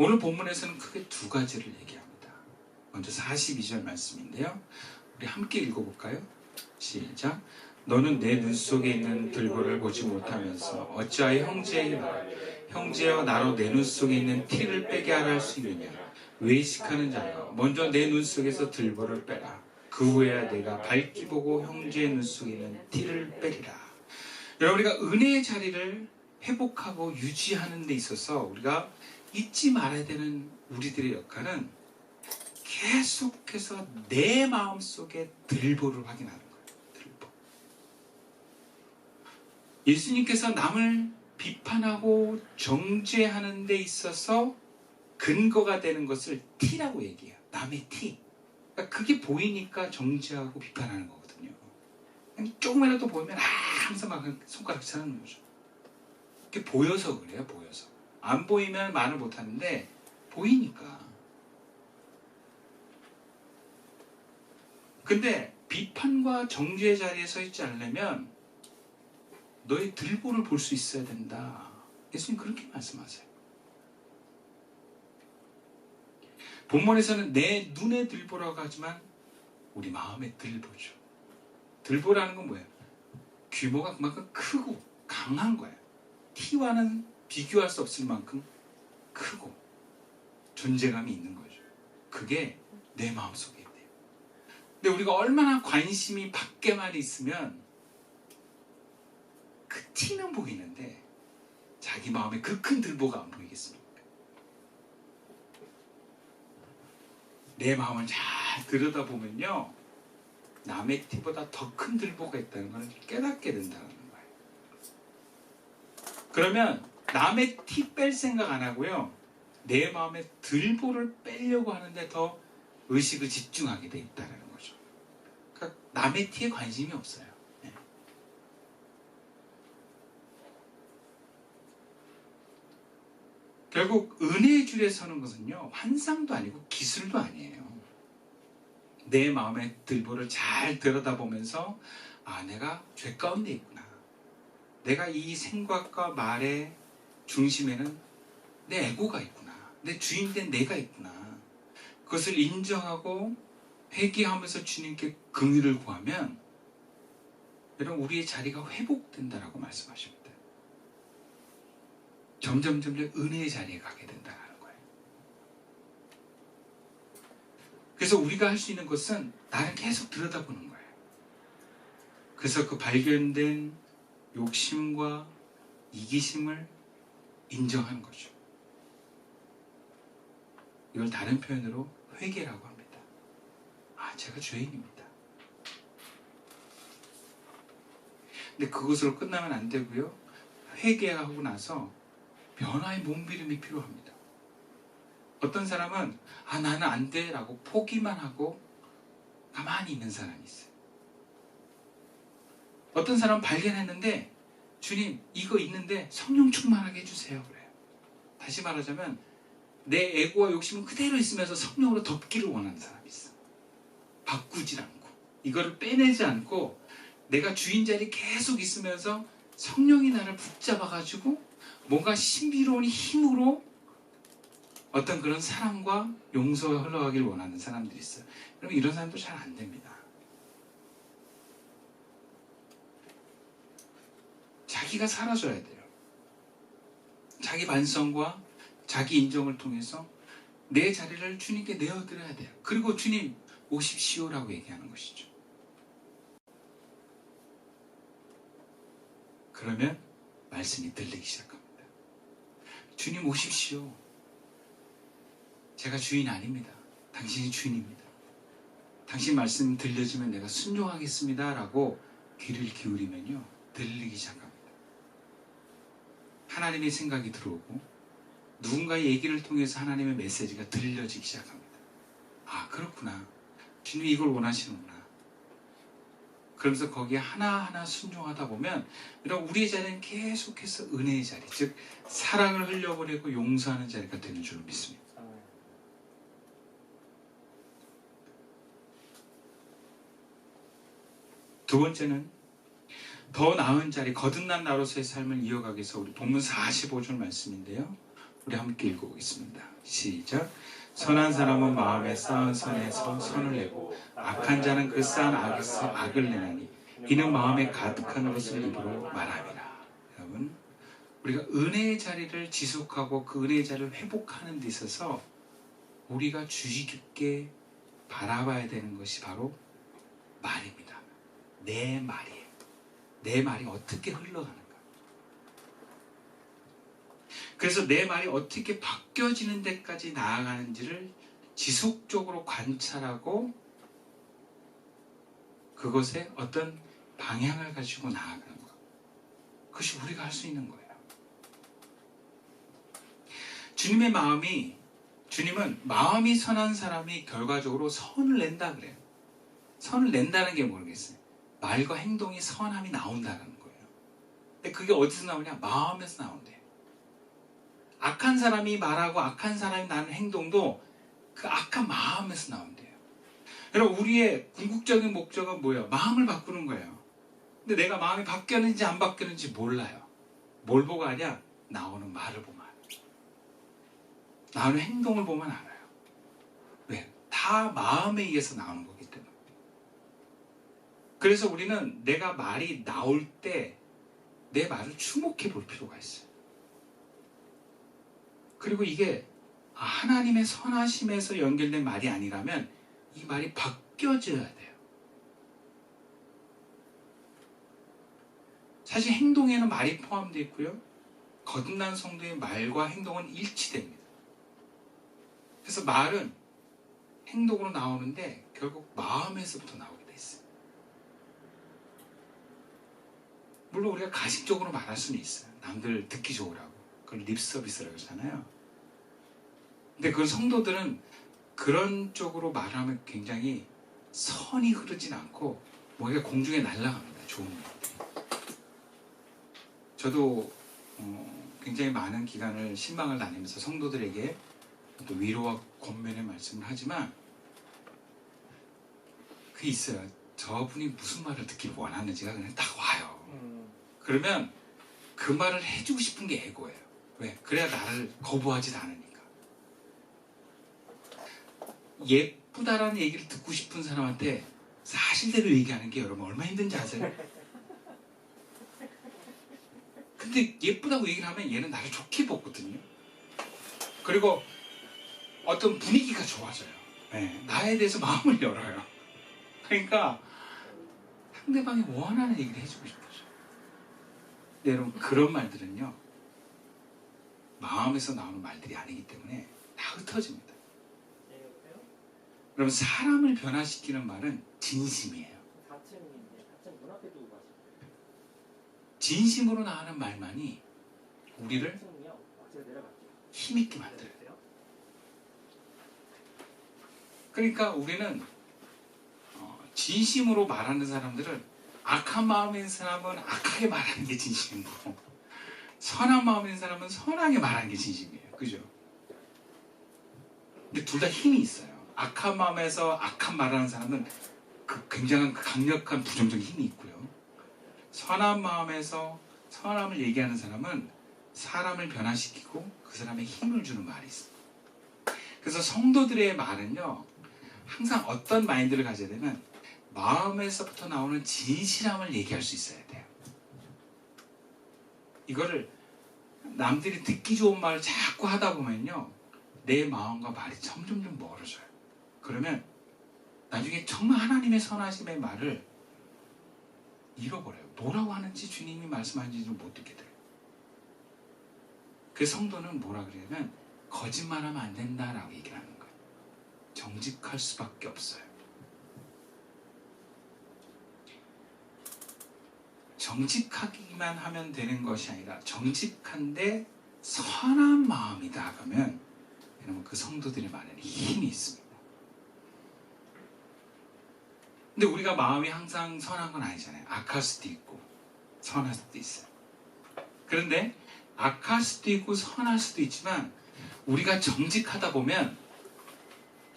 오늘 본문에서는 크게 두 가지를 얘기합니다. 먼저 42절 말씀인데요. 우리 함께 읽어볼까요? 시작. 너는 내 눈 속에 있는 들보를 보지 못하면서 어찌하여 형제의 말, 형제여 나로 내 눈 속에 있는 티를 빼게 하라 할 수 있느냐? 외식하는 자여, 먼저 내 눈 속에서 들보를 빼라. 그 후에야 내가 밝기 보고 형제의 눈 속에 있는 티를 빼리라. 여러분 우리가 은혜의 자리를 회복하고 유지하는 데 있어서 우리가 잊지 말아야 되는 우리들의 역할은 계속해서 내 마음 속에 들보를 확인하는 거예요. 들보. 예수님께서 남을 비판하고 정죄하는 데 있어서 근거가 되는 것을 티라고 얘기해요. 남의 티. 그러니까 그게 보이니까 정죄하고 비판하는 거거든요. 조금이라도 보이면 아 항상 막 손가락 치는 거죠. 그게 보여서 그래요. 보여서. 안 보이면 말을 못 하는데 보이니까. 근데 비판과 정죄의 자리에 서 있지 않으려면 너의 들보를 볼 수 있어야 된다. 예수님 그렇게 말씀하세요. 본문에서는 내 눈에 들보라고 하지만 우리 마음의 들보죠. 들보라는 건 뭐예요? 규모가 그만큼 크고 강한 거예요. 티와는 비교할 수 없을 만큼 크고 존재감이 있는 거죠. 그게 내 마음 속에 있대요. 근데 우리가 얼마나 관심이 밖에만 있으면 그 티는 보이는데 자기 마음에 그 큰 들보가 안 보이겠습니까? 내 마음을 잘 들여다보면요. 남의 티보다 더 큰 들보가 있다는 걸 깨닫게 된다는 거예요. 그러면 남의 티 뺄 생각 안 하고요. 내 마음에 들보를 빼려고 하는데 더 의식을 집중하게 돼 있다는 거죠. 그러니까 남의 티에 관심이 없어요. 네. 결국 은혜의 줄에 서는 것은요 환상도 아니고 기술도 아니에요. 내 마음의 들보를 잘 들여다보면서 아 내가 죄 가운데 있구나. 내가 이 생각과 말의 중심에는 내 에고가 있구나. 내 주인 된 내가 있구나. 그것을 인정하고 회개하면서 주님께 긍휼을 구하면 여러분 우리의 자리가 회복된다라고 말씀하십니다. 점점 점점 은혜의 자리에 가게 된다는 거예요. 그래서 우리가 할 수 있는 것은 나를 계속 들여다보는 거예요. 그래서 그 발견된 욕심과 이기심을 인정하는 거죠. 이걸 다른 표현으로 회개라고 합니다. 아, 제가 죄인입니다. 근데 그것으로 끝나면 안 되고요. 회개하고 나서 변화의 몸비름이 필요합니다. 어떤 사람은 아 나는 안 돼라고 포기만 하고 가만히 있는 사람이 있어요. 어떤 사람은 발견했는데 주님 이거 있는데 성령 충만하게 해주세요 그래요. 다시 말하자면 내 에고와 욕심은 그대로 있으면서 성령으로 덮기를 원하는 사람이 있어. 바꾸질 않고 이거를 빼내지 않고 내가 주인 자리 계속 있으면서 성령이 나를 붙잡아가지고 뭔가 신비로운 힘으로 어떤 그런 사랑과 용서가 흘러가길 원하는 사람들이 있어요. 여러분 이런 사람도 잘 안 됩니다. 자기가 사라져야 돼요. 자기 반성과 자기 인정을 통해서 내 자리를 주님께 내어드려야 돼요. 그리고 주님 오십시오라고 얘기하는 것이죠. 그러면 말씀이 들리기 시작합니다. 주님 오십시오. 제가 주인 아닙니다. 당신이 주인입니다. 당신 말씀 들려주면 내가 순종하겠습니다. 라고 귀를 기울이면요. 들리기 시작합니다. 하나님의 생각이 들어오고 누군가의 얘기를 통해서 하나님의 메시지가 들려지기 시작합니다. 아, 그렇구나. 주님 이걸 원하시는구나. 그러면서 거기에 하나하나 순종하다 보면 이런 우리의 자리는 계속해서 은혜의 자리, 즉 사랑을 흘려보내고 용서하는 자리가 되는 줄 믿습니다. 두 번째는 더 나은 자리, 거듭난 나로서의 삶을 이어가기 위해서 우리 본문 45절 말씀인데요. 우리 함께 읽어보겠습니다. 시작. 선한 사람은 마음에 쌓은 선에서 선을 내고 악한 자는 그 쌓은 악에서 악을 내나니 이는 마음에 가득한 것을 입으로 말함이라. 여러분, 우리가 은혜의 자리를 지속하고 그 은혜의 자리를 회복하는 데 있어서 우리가 주의 깊게 바라봐야 되는 것이 바로 말입니다. 내 말이에요. 내 말이 어떻게 흘러가는가. 그래서 내 말이 어떻게 바뀌어지는 데까지 나아가는지를 지속적으로 관찰하고 그것에 어떤 방향을 가지고 나아가는 것. 그것이 우리가 할 수 있는 거예요. 주님의 마음이, 주님은 마음이 선한 사람이 결과적으로 선을 낸다 그래요. 선을 낸다는 게 모르겠어요. 말과 행동이 선함이 나온다는 거예요. 근데 그게 어디서 나오냐? 마음에서 나온대요. 악한 사람이 말하고 악한 사람이 나는 행동도 그 악한 마음에서 나온대요. 여러분, 우리의 궁극적인 목적은 뭐예요? 마음을 바꾸는 거예요. 근데 내가 마음이 바뀌었는지 안 바뀌었는지 몰라요. 뭘 보고 하냐? 나오는 말을 보면 알아요. 나오는 행동을 보면 알아요. 왜? 다 마음에 의해서 나오는 때문에. 그래서 우리는 내가 말이 나올 때 내 말을 주목해 볼 필요가 있어요. 그리고 이게 아, 하나님의 선하심에서 연결된 말이 아니라면 이 말이 바뀌어져야 돼요. 사실 행동에는 말이 포함되어 있고요. 거듭난 성도의 말과 행동은 일치됩니다. 그래서 말은 행동으로 나오는데 결국 마음에서부터 나오게 돼 있어요. 물론 우리가 가식적으로 말할 수는 있어요. 남들 듣기 좋으라고. 그걸 립 서비스라고 하잖아요. 근데 그 성도들은 그런 쪽으로 말하면 굉장히 선이 흐르진 않고 뭔가 공중에 날아갑니다. 좋은 것들이. 저도 어, 굉장히 많은 기간을 신방을 다니면서 성도들에게 또 위로와 권면의 말씀을 하지만 그 있어요. 저분이 무슨 말을 듣길 원하는지가 그냥 딱 와요. 음, 그러면 그 말을 해주고 싶은 게 에고예요. 왜? 그래야 나를 거부하지 않으니까. 예쁘다라는 얘기를 듣고 싶은 사람한테 사실대로 얘기하는 게 여러분 얼마나 힘든지 아세요? 근데 예쁘다고 얘기를 하면 얘는 나를 좋게 보거든요. 그리고 어떤 분위기가 좋아져요. 네, 나에 대해서 마음을 열어요. 그러니까 상대방이 원하는 얘기를 해주고 싶어져. 근데 여러분 그런 말들은요 마음에서 나오는 말들이 아니기 때문에 다 흩어집니다. 여러분 사람을 변화시키는 말은 진심이에요. 4층인데 4층 문 앞에 두고 가시고 진심으로 나오는 말만이 우리를 4층이요? 아, 제가 내려갈게요 힘있게 만들어요. 그러니까 우리는 어, 진심으로 말하는 사람들은 악한 마음인 사람은 악하게 말하는 게 진심이고 선한 마음인 사람은 선하게 말하는 게 진심이에요. 그죠? 근데 둘 다 힘이 있어요. 악한 마음에서 악한 말하는 사람은 그 굉장한 강력한 부정적인 힘이 있고요. 선한 마음에서 선함을 얘기하는 사람은 사람을 변화시키고 그 사람의 힘을 주는 말이 있어요. 그래서 성도들의 말은요, 항상 어떤 마인드를 가져야 되면 마음에서부터 나오는 진실함을 얘기할 수 있어야 돼요. 이거를 남들이 듣기 좋은 말을 자꾸 하다 보면요, 내 마음과 말이 점점점 멀어져요. 그러면 나중에 정말 하나님의 선하심의 말을 잃어버려요. 뭐라고 하는지 주님이 말씀하는지도 못 듣게 돼요. 그 성도는 뭐라 그러냐면 거짓말하면 안 된다라고 얘기를 하는 거예요. 정직할 수밖에 없어요. 정직하기만 하면 되는 것이 아니라 정직한데 선한 마음이다 그러면 여러분 그 성도들의 말에는 힘이 있습니다. 근데 우리가 마음이 항상 선한 건 아니잖아요. 악할 수도 있고 선할 수도 있어요. 그런데 악할 수도 있고 선할 수도 있지만 우리가 정직하다 보면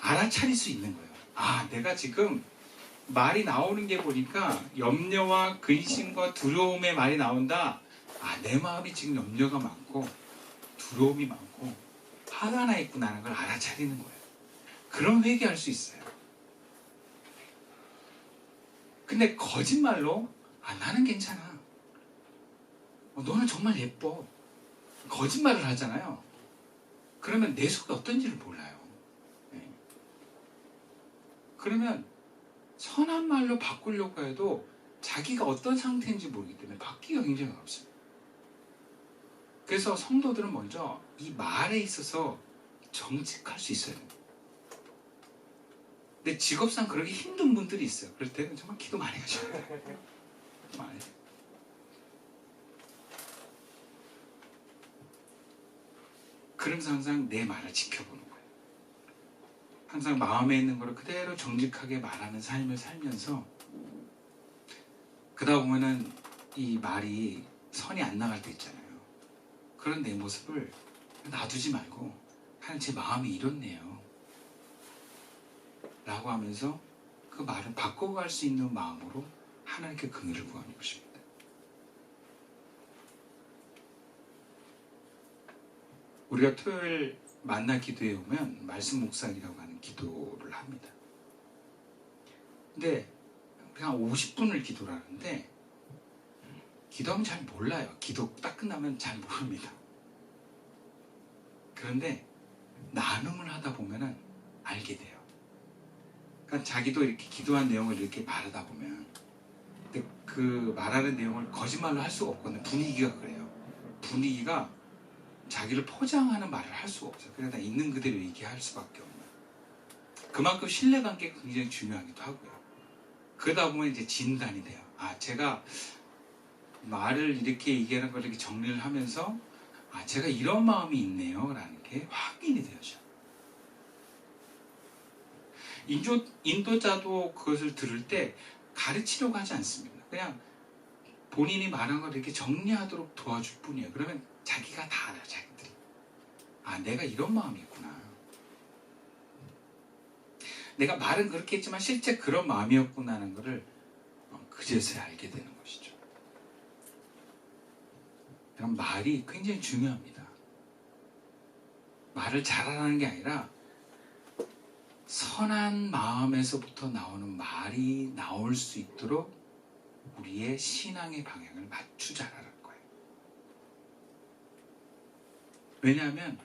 알아차릴 수 있는 거예요. 아, 내가 지금 말이 나오는 게 보니까 염려와 근심과 두려움의 말이 나온다. 아, 내 마음이 지금 염려가 많고 두려움이 많고 화가 나 있구나라는 걸 알아차리는 거예요. 그럼 회개할 수 있어요. 근데 거짓말로 아 나는 괜찮아. 어, 너는 정말 예뻐. 거짓말을 하잖아요. 그러면 내 속에 어떤지를 몰라요. 네. 그러면 선한 말로 바꾸려고 해도 자기가 어떤 상태인지 모르기 때문에 바뀌기가 굉장히 어렵습니다. 그래서 성도들은 먼저 이 말에 있어서 정직할 수 있어야 됩니다. 근데 직업상 그러기 힘든 분들이 있어요. 그럴 때는 정말 기도 많이 하셔야 돼요. 많이. 그러면서 항상 내 말을 지켜보는. 항상 마음에 있는 걸 그대로 정직하게 말하는 삶을 살면서 그러다 보면은 이 말이 선이 안 나갈 때 있잖아요. 그런 내 모습을 놔두지 말고 하나님 제 마음이 이렇네요. 라고 하면서 그 말을 바꿔갈 수 있는 마음으로 하나님께 긍휼을 구하는 것입니다. 우리가 토요일 만나 기도에 오면 말씀 묵상이라고 하는 기도를 합니다. 근데 한 50분을 기도를 하는데 기도하면 잘 몰라요. 기도 딱 끝나면 잘 모릅니다. 그런데 나눔을 하다 보면은 알게 돼요. 그러니까 자기도 이렇게 기도한 내용을 이렇게 말하다 보면 근데 그 말하는 내용을 거짓말로 할 수가 없거든요. 분위기가 그래요. 분위기가 자기를 포장하는 말을 할 수가 없어요. 그냥 다 있는 그대로 얘기할 수밖에 없는. 그만큼 신뢰관계가 굉장히 중요하기도 하고요. 그러다 보면 이제 진단이 돼요. 아, 제가 말을 이렇게 얘기하는 걸 이렇게 정리를 하면서 아, 제가 이런 마음이 있네요. 라는 게 확인이 되어져. 인도, 인도자도 그것을 들을 때 가르치려고 하지 않습니다. 그냥 본인이 말한 걸 이렇게 정리하도록 도와줄 뿐이에요. 그러면 자기가 다 알아요, 자기들이. 아, 내가 이런 마음이 있구나. 내가 말은 그렇게 했지만 실제 그런 마음이었구나 하는 것을 어, 그제서야 알게 되는 것이죠. 그럼 말이 굉장히 중요합니다. 말을 잘하라는 게 아니라 선한 마음에서부터 나오는 말이 나올 수 있도록 우리의 신앙의 방향을 맞추자라는 거예요. 왜냐하면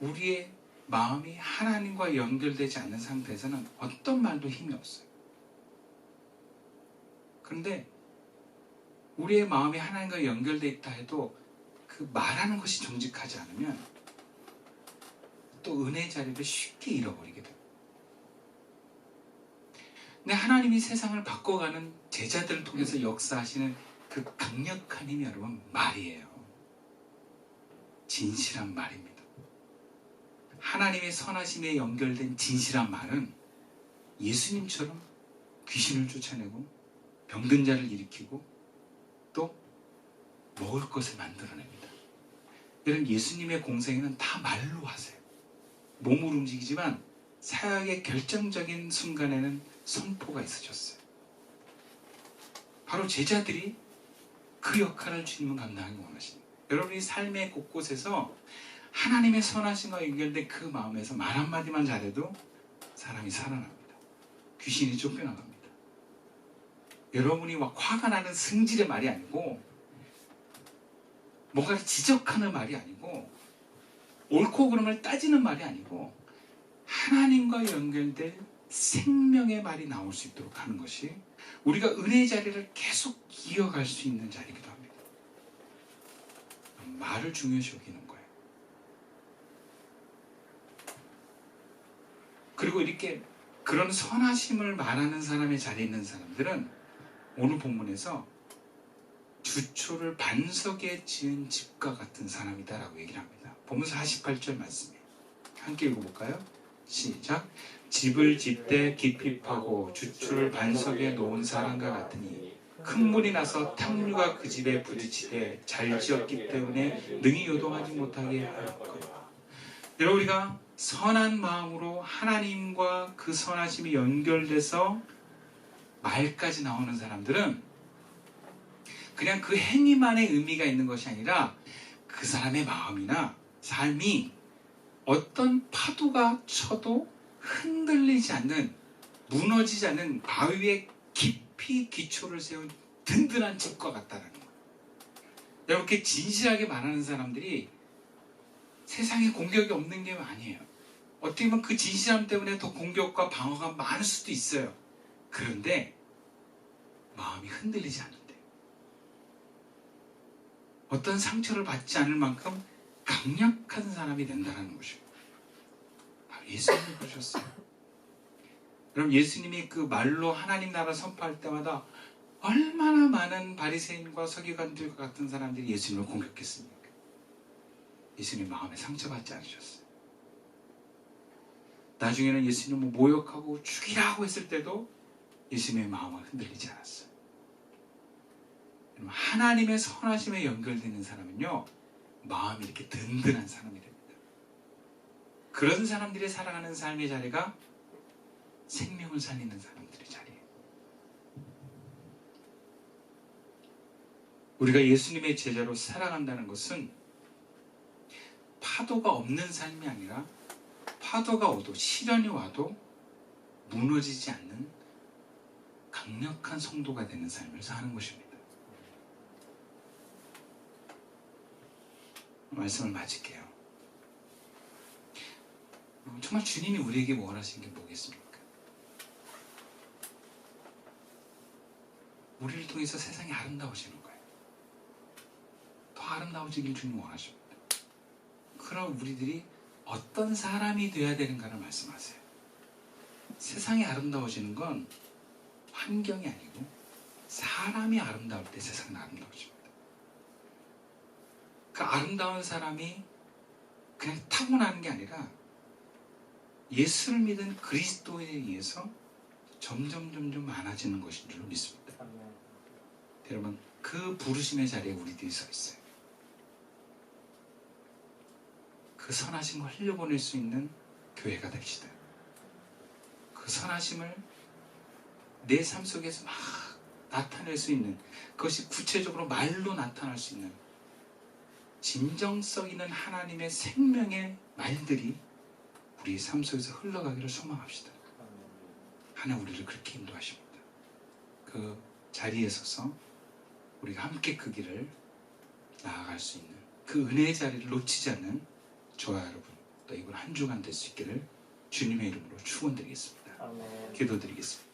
우리의 마음이 하나님과 연결되지 않는 상태에서는 어떤 말도 힘이 없어요. 그런데 우리의 마음이 하나님과 연결되어 있다 해도 그 말하는 것이 정직하지 않으면 또 은혜 자리를 쉽게 잃어버리게 돼요. 근데 하나님이 세상을 바꿔가는 제자들을 통해서 역사하시는 그 강력한 힘이 여러분 말이에요. 진실한 말입니다. 하나님의 선하심에 연결된 진실한 말은 예수님처럼 귀신을 쫓아내고 병든 자를 일으키고 또 먹을 것을 만들어냅니다. 여러분 예수님의 공생애는 다 말로 하세요. 몸을 움직이지만 사역의 결정적인 순간에는 선포가 있으셨어요. 바로 제자들이 그 역할을 주님은 감당하기 원하십니다. 여러분이 삶의 곳곳에서 하나님의 선하심과 연결된 그 마음에서 말 한마디만 잘해도 사람이 살아납니다. 귀신이 쫓겨나갑니다. 여러분이 막 화가 나는 승질의 말이 아니고 뭔가를 지적하는 말이 아니고 옳고 그름을 따지는 말이 아니고 하나님과 연결된 생명의 말이 나올 수 있도록 하는 것이 우리가 은혜의 자리를 계속 이어갈 수 있는 자리이기도 합니다. 말을 중요시 여기는 거예요. 그리고 이렇게 그런 선하심을 말하는 사람의 자리에 있는 사람들은 오늘 본문에서 주초를 반석에 지은 집과 같은 사람이다라고 얘기를 합니다. 본문 48절 말씀이에요. 함께 읽어볼까요? 시작. 집을 짓되 깊이 파고 주초를 반석에 놓은 사람과 같으니 큰 물이 나서 탕류가 그 집에 부딪히되 잘 지었기 때문에 능히 요동하지 못하게 하였거니와 여러분 우리가 선한 마음으로 하나님과 그 선하심이 연결돼서 말까지 나오는 사람들은 그냥 그 행위만의 의미가 있는 것이 아니라 그그 사람의 마음이나 삶이 어떤 파도가 쳐도 흔들리지 않는 무너지지 않는 바위에 깊이 기초를 세운 든든한 집과 같다는 거예요. 이렇게 진실하게 말하는 사람들이 세상에 공격이 없는 게 아니에요. 어떻게 보면 그 진실함 때문에 더 공격과 방어가 많을 수도 있어요. 그런데 마음이 흔들리지 않는데 어떤 상처를 받지 않을 만큼 강력한 사람이 된다는 것이고 바로 예수님이 그러셨어요. 그럼 예수님이 그 말로 하나님 나라 선포할 때마다 얼마나 많은 바리새인과 서기관들과 같은 사람들이 예수님을 공격했습니까? 예수님 마음에 상처받지 않으셨어요. 나중에는 예수님을 모욕하고 죽이라고 했을 때도 예수님의 마음은 흔들리지 않았어요. 하나님의 선하심에 연결되는 사람은요, 마음이 이렇게 든든한 사람이 됩니다. 그런 사람들이 살아가는 삶의 자리가 생명을 살리는 사람들의 자리예요. 우리가 예수님의 제자로 살아간다는 것은 파도가 없는 삶이 아니라 파도가 오도 시련이 와도 무너지지 않는 강력한 성도가 되는 삶을 사는 것입니다. 말씀을 마칠게요. 어, 정말 주님이 우리에게 원하시는 게 뭐겠습니까? 우리를 통해서 세상이 아름다워지는 거예요. 더 아름다워지길 주님 원하십니다. 그럼 우리들이 어떤 사람이 되어야 되는가를 말씀하세요. 세상이 아름다워지는 건 환경이 아니고 사람이 아름다울 때 세상은 아름다워집니다. 그 아름다운 사람이 그냥 타고나는 게 아니라 예수를 믿은 그리스도에 의해서 점점 점점 많아지는 것인 줄 믿습니다. 여러분 그 부르심의 자리에 우리들이 서 있어요. 그 선하심을 흘려보낼 수 있는 교회가 됩시다. 그 선하심을 내 삶 속에서 막 나타낼 수 있는 그것이 구체적으로 말로 나타날 수 있는 진정성 있는 하나님의 생명의 말들이 우리 삶 속에서 흘러가기를 소망합시다. 아멘. 하나 우리를 그렇게 인도하십니다. 그 자리에 서서 우리가 함께 그 길을 나아갈 수 있는 그 은혜의 자리를 놓치지 않는 저와 여러분 또 이번 한 주간 될 수 있기를 주님의 이름으로 축원드리겠습니다. 아멘. 기도드리겠습니다.